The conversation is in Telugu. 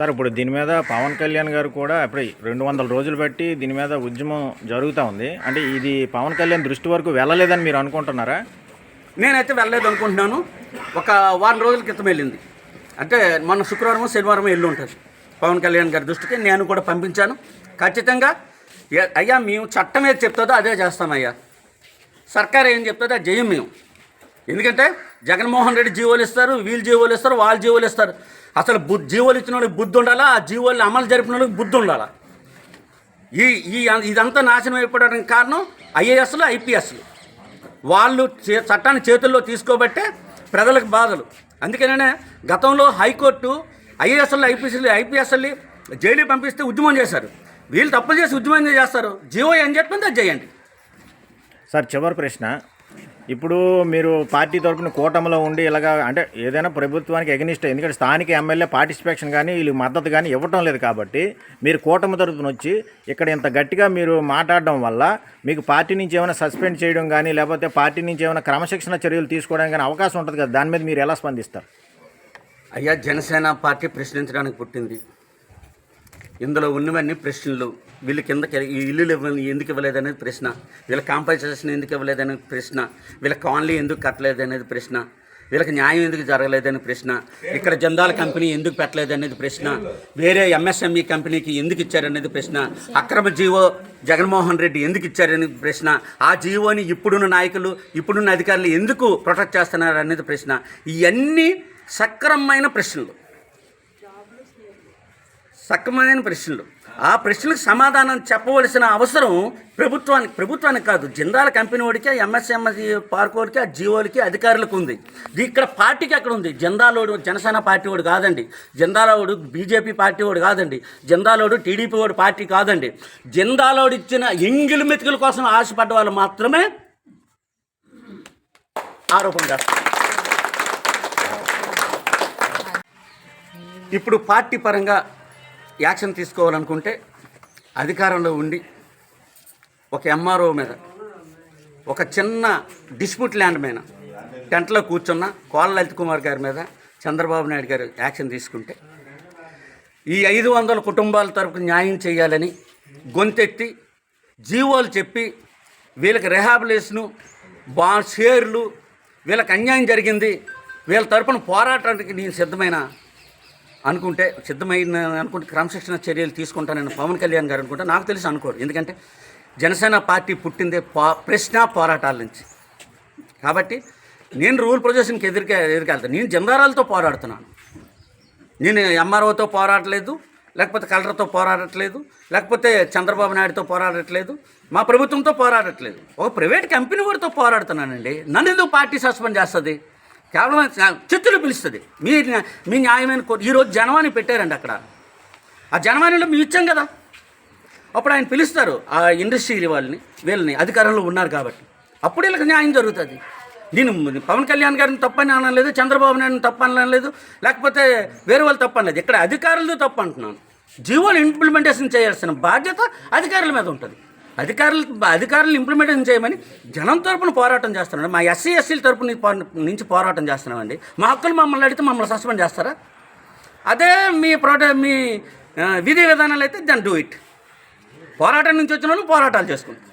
సార్ ఇప్పుడు దీని మీద పవన్ కళ్యాణ్ గారు కూడా ఇప్పుడు రెండు వందల రోజులు బట్టి దీని మీద ఉద్యమం జరుగుతూ ఉంది. అంటే ఇది పవన్ కళ్యాణ్ దృష్టి వరకు వెళ్ళలేదని మీరు అనుకుంటున్నారా? నేనైతే వెళ్ళలేదు అనుకుంటున్నాను. ఒక వారం రోజుల క్రితం వెళ్ళింది. అంటే మొన్న శుక్రవారం శనివారం వెళ్ళి ఉంటుంది పవన్ కళ్యాణ్ గారి దృష్టికి. నేను కూడా పంపించాను. ఖచ్చితంగా అయ్యా మేము చట్టం ఏది చెప్తుందో అదే చేస్తామయ్యా. సర్కార్ ఏం చెప్తుందో అది చేయం మేము. ఎందుకంటే జగన్మోహన్ రెడ్డి జీవోలు ఇస్తారు వీళ్ళు జీవోలు ఇస్తారు వాళ్ళు జీవోలు ఇస్తారు. అసలు బుద్ధి జీవోలు ఇచ్చిన వాళ్ళకి బుద్ధి ఉండాలా? ఆ జీవోలు అమలు జరిపిన వాళ్ళకి బుద్ధి ఉండాలా? ఈ ఈ ఇదంతా నాశనం అయిపోవడానికి కారణం ఐఏఎస్లు ఐపీఎస్లు. వాళ్ళు చే- చట్టాన్ని చేతుల్లో తీసుకోబట్టే ప్రజలకు బాధలు. అందుకనే గతంలో హైకోర్టు ఐఏఎస్ఎల్ ఐపీఎస్ఎల్ ఐపీఎస్ఎల్ని జైలు పంపిస్తే ఉద్యమం చేశారు. వీళ్ళు తప్పులు చేసి ఉద్యమం చేస్తారు. జీవో ఏం చెప్పింది అది చేయండి. సార్ చివరి ప్రశ్న. ఇప్పుడు మీరు పార్టీ తరపున కూటమిలో ఉండి ఇలాగా అంటే ఏదైనా ప్రభుత్వానికి ఎగనిస్ట్ ఎందుకంటే స్థానిక ఎమ్మెల్యే పార్టిసిపేషన్ కానీ వీళ్ళు మద్దతు కానీ ఇవ్వటం లేదు కాబట్టి మీరు కూటమి తరపున వచ్చి ఇక్కడ ఇంత గట్టిగా మీరు మాట్లాడడం వల్ల మీకు పార్టీ నుంచి ఏమైనా సస్పెండ్ చేయడం కానీ లేకపోతే పార్టీ నుంచి ఏమైనా క్రమశిక్షణ చర్యలు తీసుకోవడానికి కానీ అవకాశం ఉంటుంది కదా దాని మీద మీరు ఎలా స్పందిస్తారు? అయ్యా జనసేన పార్టీ ప్రశ్నించడానికి పుట్టింది. ఇందులో ఉన్నవన్నీ ప్రశ్నలు. వీళ్ళు కిందకి ఈ ఇల్లులు ఇవ్వ- ఎందుకు ఇవ్వలేదనేది ప్రశ్న. వీళ్ళకి కాంపన్సేషన్ ఎందుకు ఇవ్వలేదనేది ప్రశ్న. వీళ్ళ కాన్లీ ఎందుకు కట్టలేదనేది ప్రశ్న. వీళ్ళకి న్యాయం ఎందుకు జరగలేదని ప్రశ్న. ఇక్కడ జందాల కంపెనీ ఎందుకు పెట్టలేదనేది ప్రశ్న. వేరే ఎంఎస్ఎంఈ కంపెనీకి ఎందుకు ఇచ్చారనేది ప్రశ్న. అక్రమ జీవో జగన్మోహన్ రెడ్డి ఎందుకు ఇచ్చారనేది ప్రశ్న. ఆ జీవోని ఇప్పుడున్న నాయకులు ఇప్పుడున్న అధికారులు ఎందుకు ప్రొటెక్ట్ చేస్తున్నారు అనేది ప్రశ్న. ఇవన్నీ సక్రమమైన ప్రశ్నలు. సక్రమమైన ప్రశ్నలు. ఆ ప్రశ్నలకు సమాధానం చెప్పవలసిన అవసరం ప్రభుత్వానికి ప్రభుత్వానికి కాదు. జిందాల కంపెనీ వాడికి ఎంఎస్ఎంఎస్ పార్క్ వాడికి ఆ జీవోలకి అధికారులకు ఉంది. ఇక్కడ పార్టీకి అక్కడ ఉంది? జెందాలోడు జనసేన పార్టీ వాడు కాదండి. జెందాలోడు బీజేపీ పార్టీ వాడు కాదండి. జెందాలోడు టీడీపీ వాడు పార్టీ కాదండి. జెందాలోడు ఇచ్చిన ఎంగిలి మెతుకుల కోసం ఆశపడ్డ వాళ్ళు మాత్రమే ఆరోపణ చేస్తారు ఇప్పుడు పార్టీ పరంగా యాక్షన్ తీసుకోవాలనుకుంటే అధికారంలో ఉండి ఒక ఎంఆర్ఓ మీద ఒక చిన్న డిస్ప్యూట్ ల్యాండ్ మీద టెంట్లో కూర్చున్న కోళ్ళ లలిత్ కుమార్ గారి మీద చంద్రబాబు నాయుడు గారు యాక్షన్ తీసుకుంటే ఈ ఐదు వందల కుటుంబాల తరపు న్యాయం చేయాలని గొంతెత్తి జీవోలు చెప్పి వీళ్ళకి రిహాబిలేషను బా షేర్లు వీళ్ళకి అన్యాయం జరిగింది వీళ్ళ తరపున పోరాటానికి నేను సిద్ధమైన అనుకుంటే సిద్ధమైన అనుకుంటే క్రమశిక్షణ చర్యలు తీసుకుంటానని పవన్ కళ్యాణ్ గారు అనుకుంటే నాకు తెలిసి అనుకోరు. ఎందుకంటే జనసేన పార్టీ పుట్టిందే పా ప్రశ్న పోరాటాల నుంచి. కాబట్టి నేను రూల్ ప్రొజెషన్కి ఎదురుకే ఎదురుకెళ్తాను నేను జందారాలతో పోరాడుతున్నాను. నేను ఎంఆర్ఓతో పోరాడలేదు లేకపోతే కలెక్టర్తో పోరాడట్లేదు లేకపోతే చంద్రబాబు నాయుడుతో పోరాడట్లేదు మా ప్రభుత్వంతో పోరాడట్లేదు. ఒక ప్రైవేట్ కంపెనీ వాడితో పోరాడుతున్నానండి. నన్ను ఎందుకు పార్టీ సస్పెండ్ చేస్తుంది? కేవలం చిత్తులు పిలుస్తుంది. మీ మీ న్యాయమైన కోర్టు. ఈరోజు జనవాణి పెట్టారండి అక్కడ. ఆ జనవాణిలో మేము ఇచ్చాం కదా. అప్పుడు ఆయన పిలుస్తారు ఆ ఇండస్ట్రీ వాళ్ళని వీళ్ళని అధికారంలో ఉన్నారు కాబట్టి. అప్పుడు వీళ్ళకి న్యాయం జరుగుతుంది. నేను పవన్ కళ్యాణ్ గారిని తప్పని అనలేదు చంద్రబాబు నాయుడు తప్పు అనలేదు లేకపోతే వేరే వాళ్ళు తప్పు అనలేదు. ఇక్కడ అధికారులతో తప్పు అంటున్నాను జీవోలు ఇంప్లిమెంటేషన్ చేయాల్సిన బాధ్యత అధికారుల మీద ఉంటుంది. అధికారులు అధికారులు ఇంప్లిమెంటేషన్ చేయమని జనం తరపున పోరాటం చేస్తున్నాడు. మా ఎస్సీ ఎస్సీల తరపున పో- నుంచి పోరాటం చేస్తున్నామండి. మా హక్కులు మమ్మల్ని అడిగితే మమ్మల్ని సస్పెండ్ చేస్తారా? అదే మీ ప్రోట మీ విధి విధానాలు అయితే దెన్ డూ ఇట్ పోరాటం నుంచి వచ్చిన వాళ్ళు పోరాటాలు చేసుకుంటారు.